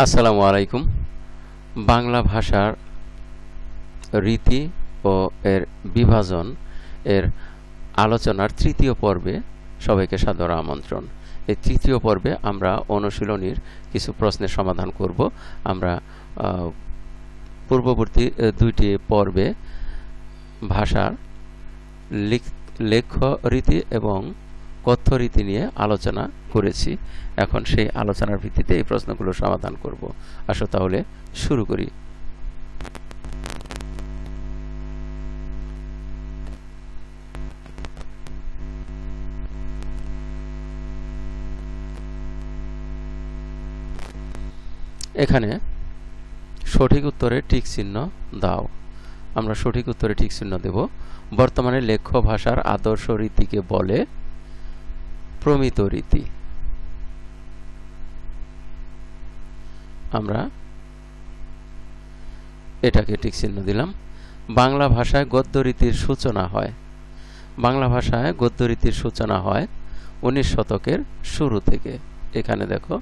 আসসালামু আলাইকুম। বাংলা ভাষার রীতি ও এর বিভাজন এর আলোচনার তৃতীয় পর্বে সবাইকে সাদর আমন্ত্রণ। এই তৃতীয় পর্বে আমরা অনুশীলনীর কিছু প্রশ্নের সমাধান করব। আমরা পূর্ববর্তী দুইটি পর্বে ভাষার লিখ- লেখ্য রীতি এবং কথ্য রীতি নিয়ে আলোচনা করেছি। এখন সেই আলোচনার ভিত্তিতে এই প্রশ্নগুলো সমাধান করব। আসো তাহলে শুরু করি। এখানে সঠিক উত্তরে টিক চিহ্ন দাও। আমরা সঠিক উত্তরে টিক চিহ্ন দেব। বর্তমানে লেখ্য ভাষার আদর্শ রীতিকে বলে প্রমিত রীতি। আমরা এটাকে টিক চিহ্ন দিলাম। বাংলা ভাষায় গদ্য রীতির সূচনা হয়। বাংলা ভাষায় গদ্য রীতির সূচনা হয় উনিশ শতকের শুরু থেকে। এখানে দেখো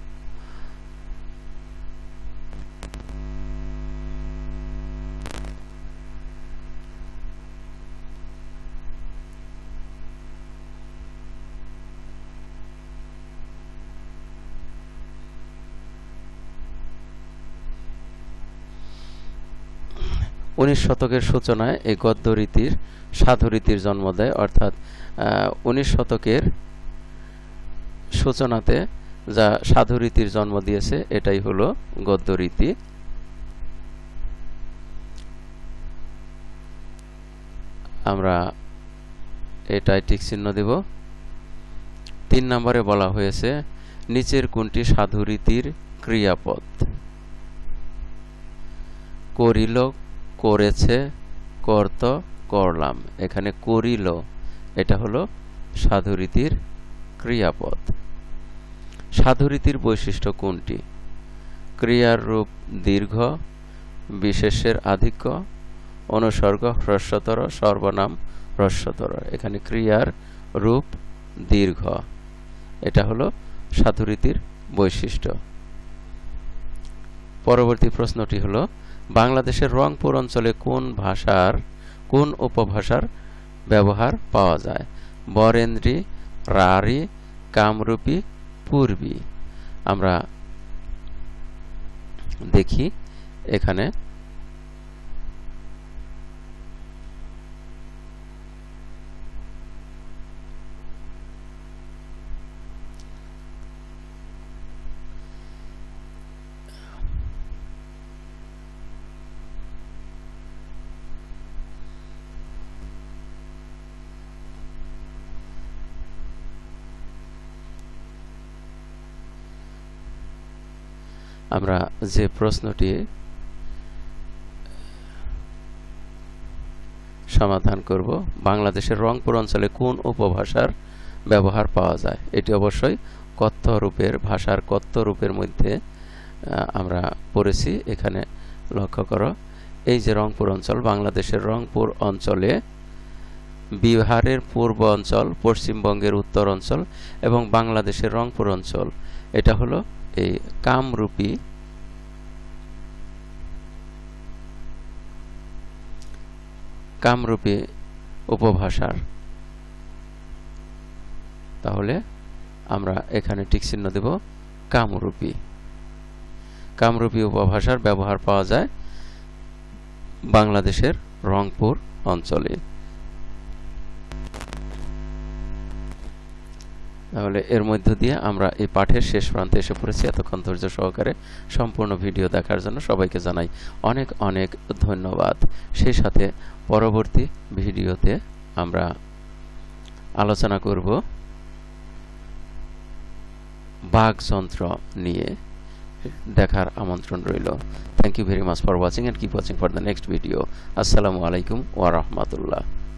উনিশ শতকের সূচনায় এই গদ্য রীতির, সাধু রীতির জন্ম দেয়। অর্থাৎ উনিশ শতকের সূচনাতে যা সাধু রীতির জন্ম দিয়েছে, এটাই হলো গদ্য রীতি। আমরা এটাই টিক চিহ্ন দেব। তিন নম্বরে বলা হয়েছে, নিচের কোনটি সাধু রীতির ক্রিয়াপদ? করিল করেছে, করত করলাম। এখানে করিল, এটা হলো সাধুরীতির ক্রিয়াপদ। সাধুরীতির বৈশিষ্ট্য কোনটি? ক্রিয়ার রূপ দীর্ঘ, বিশেষের আধিক্য, অনুসর্গ, হ্রস্বতর, সর্বনাম, হ্রস্বতর। এখানে ক্রিয়ার রূপ দীর্ঘ। এটা হলো সাধুরীতির বৈশিষ্ট্য। পরবর্তী প্রশ্নটি হলো বাংলাদেশের রংপুর অঞ্চলে কোন ভাষার, কোন উপভাষার ব্যবহার পাওয়া যায়? বরেন্দ্রী রারি কামরূপী, পূর্বী। আমরা দেখি এখানে আমরা যে প্রশ্নটি সমাধান করব, বাংলাদেশের রংপুর অঞ্চলে কোন উপভাষার ব্যবহার পাওয়া যায়? এটি অবশ্যই কথ্য রূপের ভাষার কথ্য রূপের মধ্যে আমরা পড়েছি। এখানে লক্ষ্য করো, এই যে রংপুর অঞ্চল, বাংলাদেশের রংপুর অঞ্চলে বিহারের পূর্ব অঞ্চল, পশ্চিমবঙ্গের উত্তর অঞ্চল এবং বাংলাদেশের রংপুর অঞ্চল। এটা হলো এই কামরূপী কামরূপী উপভাষার। তাহলে আমরা এখানে টিক চিহ্ন দেব কামরূপী। কামরূপী উপভাষার ব্যবহার পাওয়া যায় বাংলাদেশের রংপুর অঞ্চলে। তাহলে এর মধ্য দিয়ে আমরা এই পাঠের শেষ প্রান্তে এসে পড়েছি। এতক্ষণ ধৈর্য সহকারে সম্পূর্ণ ভিডিও দেখার জন্য সবাইকে জানাই অনেক অনেক ধন্যবাদ। সেই সাথে পরবর্তী ভিডিওতে আমরা আলোচনা করব বাঘযন্ত্র নিয়ে। দেখার আমন্ত্রণ রইল। Thank you very much for watching and keep watching for the next video আসসালামু আলাইকুম ওয়া রাহমাতুল্লাহ।